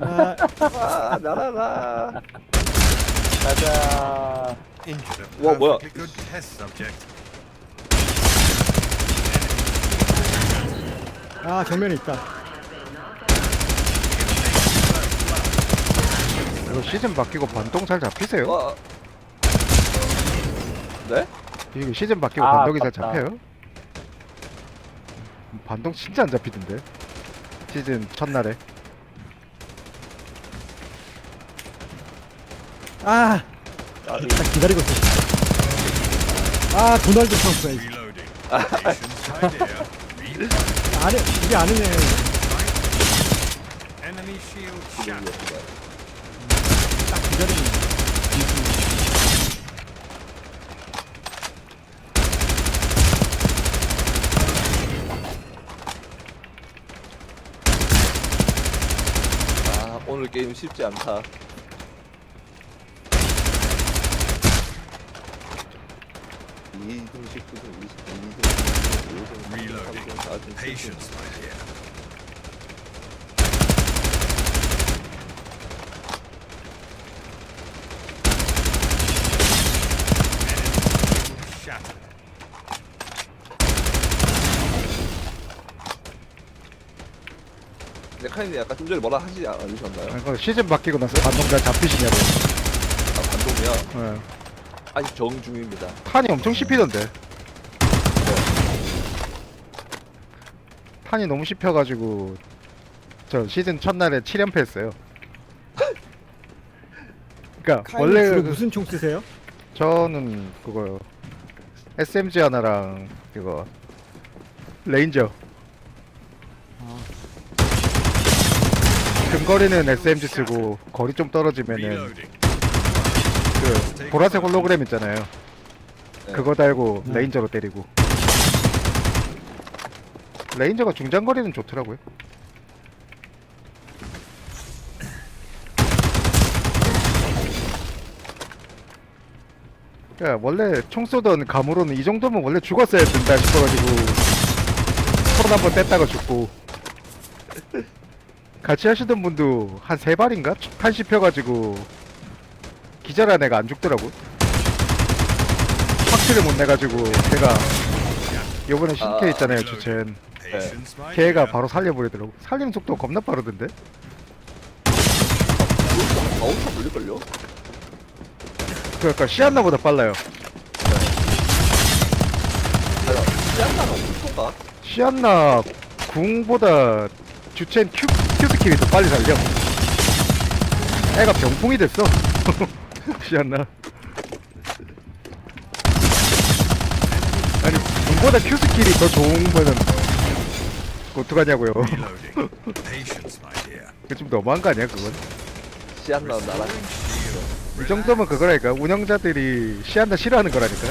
아, 아 날아가 가자. Injured a Whoa, what? perfectly good test subject. 아 정면에 있다. 이거 시즌 바뀌고 반동 잘 잡히세요? 와 네? 이거 시즌 바뀌고 아, 반동이 잘. 잡혀요? 반동 진짜 안 잡히던데 시즌 첫날에 아, 딱 기다리고 있어. 아 도널드 트럼프야. 이 Reloading. Patience, my dear. Reloading. 아는 이게 아니네. 딱 기다리고. 있네. 아 오늘 게임 쉽지 않다 이등십등이등이등 Reloading. Patience, my dear. 네카이님 약간 좀 전에 뭐라 하지 않으셨나요? 아, 이거 시즌 바뀌고 나서 반동 잘 잡히시냐고 아 반동이야? 예. 아직 정 중입니다. 탄이 엄청 씹히던데. 탄이 너무 씹혀가지고 저 시즌 첫날에 7연패 했어요. 그니까 카이는 원래 그- 무슨 총 쓰세요? 저는 그거요. SMG 하나랑 그거. 레인저. 아, 근거리는 SMG 쓰고 거리 좀 떨어지면은. 그 보라색 홀로그램 있잖아요 네. 그거 달고 네. 레인저로 때리고 레인저가 중장거리는 좋더라고요 그러니까 원래 총 쏘던 감으로는 이 정도면 원래 죽었어야 된다 싶어가지고 손 한번 뗐다가 죽고 같이 하시던 분도 한 세 발인가? 탄 씹혀가지고 기절한 애가 안 죽더라고. 확실히 못 내가지고 걔가 요번에 신캐 아, 있잖아요 주첸. 걔가. 바로 살려버리더라고. 살리는 속도 겁나 빠르던데? 4, 5초 걸릴걸요? 그러니까 시안나보다 빨라요. 아니 시안나는 5초가? 시안나 궁보다 주첸 큐, 큐 스킬이 더 빨리 살려. 애가 병풍이 됐어 시안나 아니 궁보다 큐 스킬이 더 좋은 거는 어떡하냐고요 Reloading. Patience, my dear. 그좀 너무한 거 아니야 그건 시안나 나랑 이 정도면 그거라니까 운영자들이 시안나 싫어하는 거라니까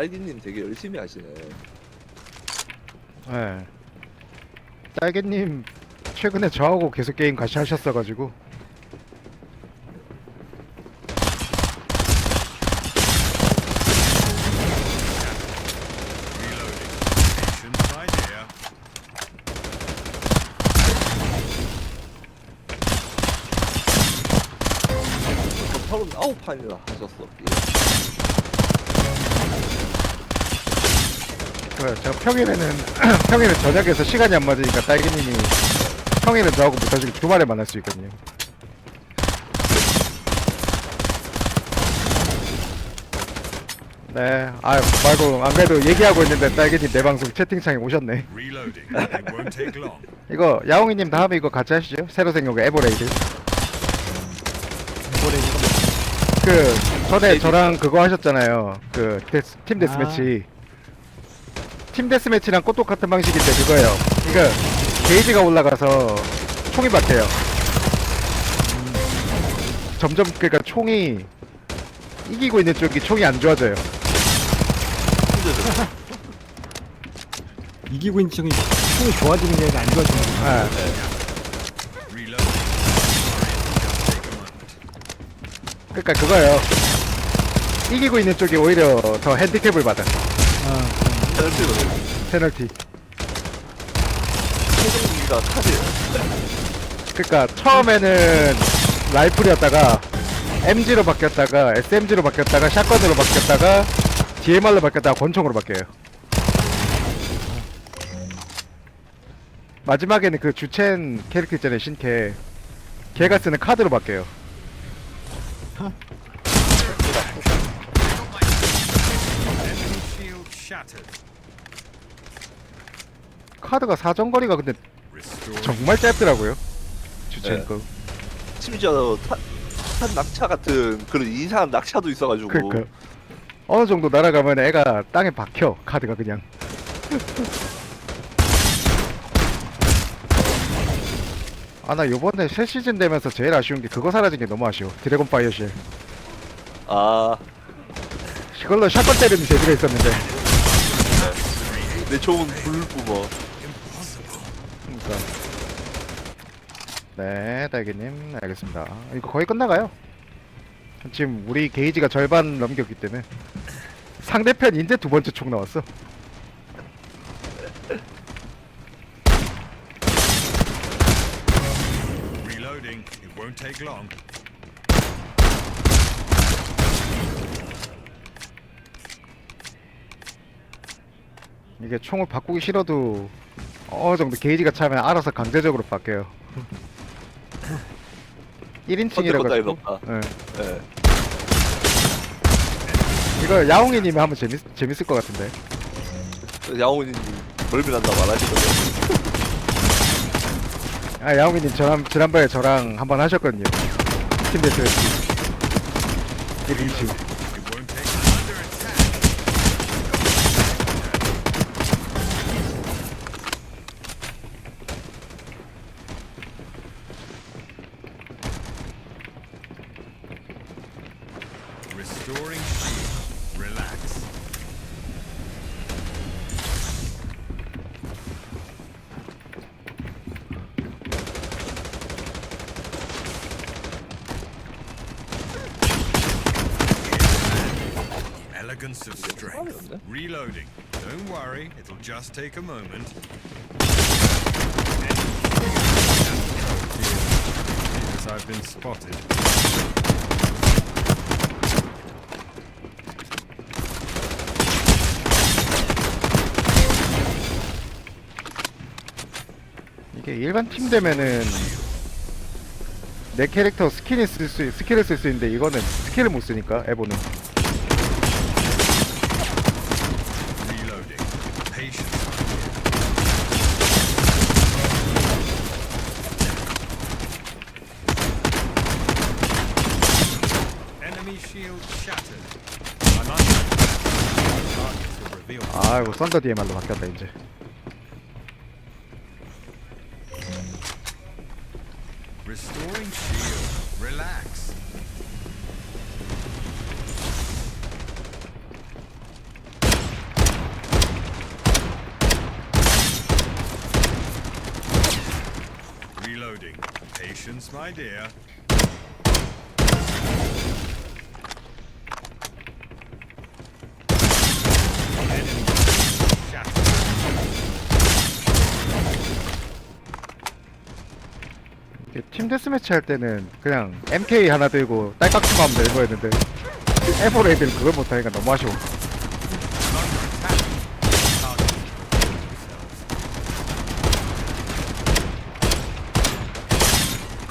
딸기님 되게 열심히 하시네 예. 딸기님 최근에 저하고 계속 게임 같이 하셨어가지고. 저 39판이나 하셨어 예. 그래 제가 평일에는 평일에 저녁에서 시간이 안 맞으니까 딸기님이 평일에 저하고 못하시고 주말에 만날 수 있거든요 네, 아 말고 안 그래도 얘기하고 있는데 딸기님 내 방송 채팅창에 오셨네. Reloading. It won't take long. 이거 야옹이님 다음에 이거 같이 하시죠. 새로 생긴 거 에버레이드. 그 전에 저랑 그거 하셨잖아요. 그 데스, 팀 데스매치. 팀 데스매치랑 똑같은 방식인데 그거예요. 그러니까 게이지가 올라가서 총이 바뀌어요. 음, 점점 그니까 총이 이기고 있는 쪽이 총이 안 좋아져요. 이기고 있는 층이 총이 좋아지는 게 아니라 안 좋아지는 거야. 아, 그니까 그거예요. 이기고 있는 쪽이 오히려 더 핸디캡을 받아. 아, 페널티거든. 페널티. 최종기가 카드예요. 그러니까 처음에는 라이플이었다가 MG로 바뀌었다가 SMG로 바뀌었다가 샷건으로 바뀌었다가 DMR로 바뀌었다가 권총으로 바뀌어요. 마지막에는 그 주첸 캐릭터 있잖아요 신캐 걔가 쓰는 카드로 바뀌어요. Enemy shield shattered. 카드가 사정거리가 근데. 정말 짧더라고요. 주첸 네. 거. 심지어 탄, 탄 낙차 같은 그런 이상한 낙차도 있어가지고. 그러니까 어느 정도 날아가면 애가 땅에 박혀 카드가 그냥. 아 나 요번에 새 시즌 되면서 제일 아쉬운 게 그거 사라진 게 너무 아쉬워 드래곤 파이어 실 아, 이걸로 샷건 때리는 재미가 있었는데 내 좋은 불 뿜어. 그러니까 네 딸기님 알겠습니다 이거 거의 끝나가요 지금 우리 게이지가 절반 넘겼기 때문에 상대편 인제 두 번째 총 나왔어 Reloading. It won't take long. 이게 총을 바꾸기 싫어도 어느 정도 게이지가 차면 알아서 강제적으로 바뀌어요 1인칭이라 선택권당이 가지고 높다. 예. 예. 이거 야옹이님이 하면 재밌, 재밌을 것 같은데 야옹이님 멀미 난다 말하시거든. 아 야옹이님 저랑 지난번에 저랑 한번 하셨거든요 팀데스 1인칭 Restoring shield. Relax. Elegance of strength. Reloading. Don't worry, it'll just take a moment. I've been spotted. 일반 팀 되면은 내 캐릭터 스킨을 쓸 수, 스킬을 쓸 수 있는데 이거는 스킬을 못 쓰니까 에보는. 아이고 썬더 DMR로 바뀌었다 이제 Restoring shield. Relax. Reloading. Patience, my dear. 팀 데스매치 할 때는 그냥 MK 하나 들고 딸깍춤 하면 되는 거였는데 에보 레이드는 그걸 못하니까 너무 아쉬워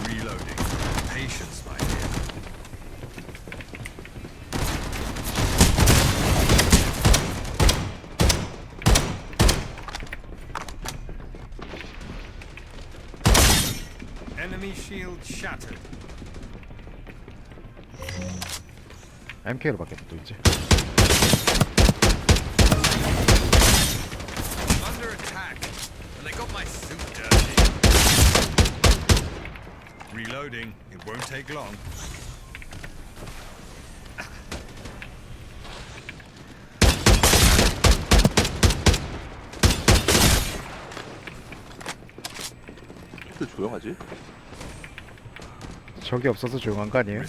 Reloading. Patience, my dear. Enemy shield shattered. MK로 바뀌었다 또 이제 I'm under attack, and they got my suit dirty. Reloading. It won't take long. 왜 조용하지? 적이 없어서 조용한 거 아니에요?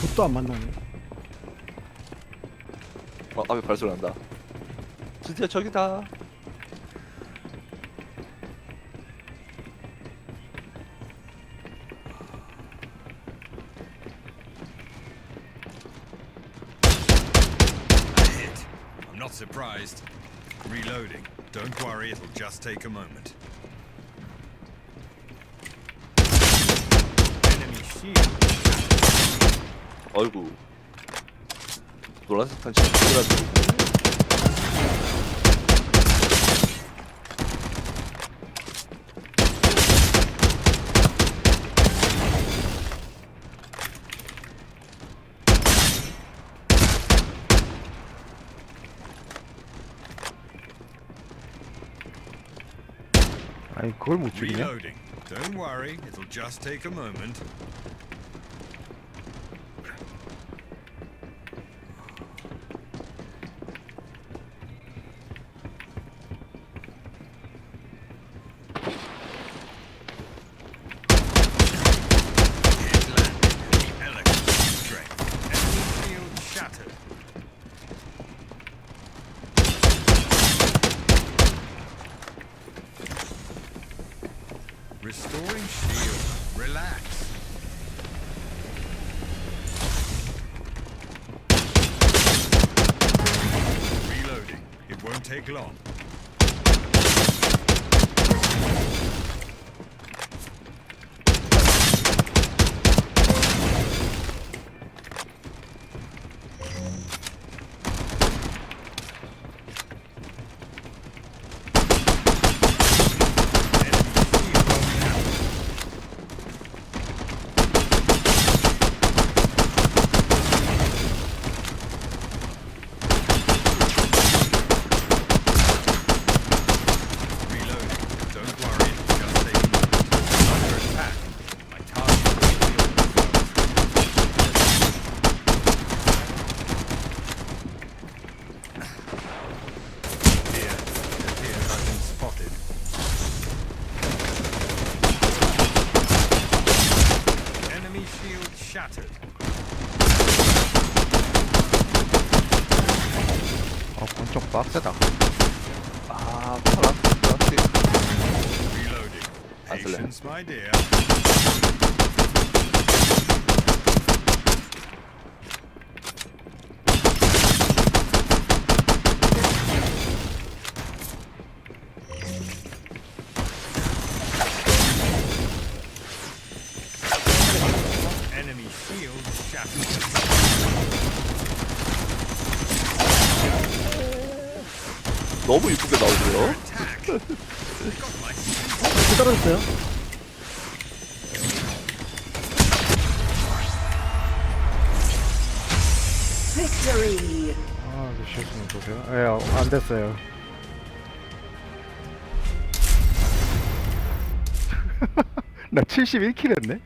봇도 안 만나네. 어, 앞에 발소리 난다. 드디어 저기다. A hit. I'm not surprised. Reloading. Don't worry, it'll just take a moment. Shield. 어이구. 노란색 탄치 어디라도. 아니 그걸 못 죽이냐? Reloading. Don't worry, it'll just take a moment. Restoring shield. Relax. Reloading. It won't take long. Patience, my dear. 너무 이쁘게 나오고요. 또 떨어졌어요. Victory! 아 루시우스는 보세요. 예, 어, 안 됐어요. 나 71킬 했네?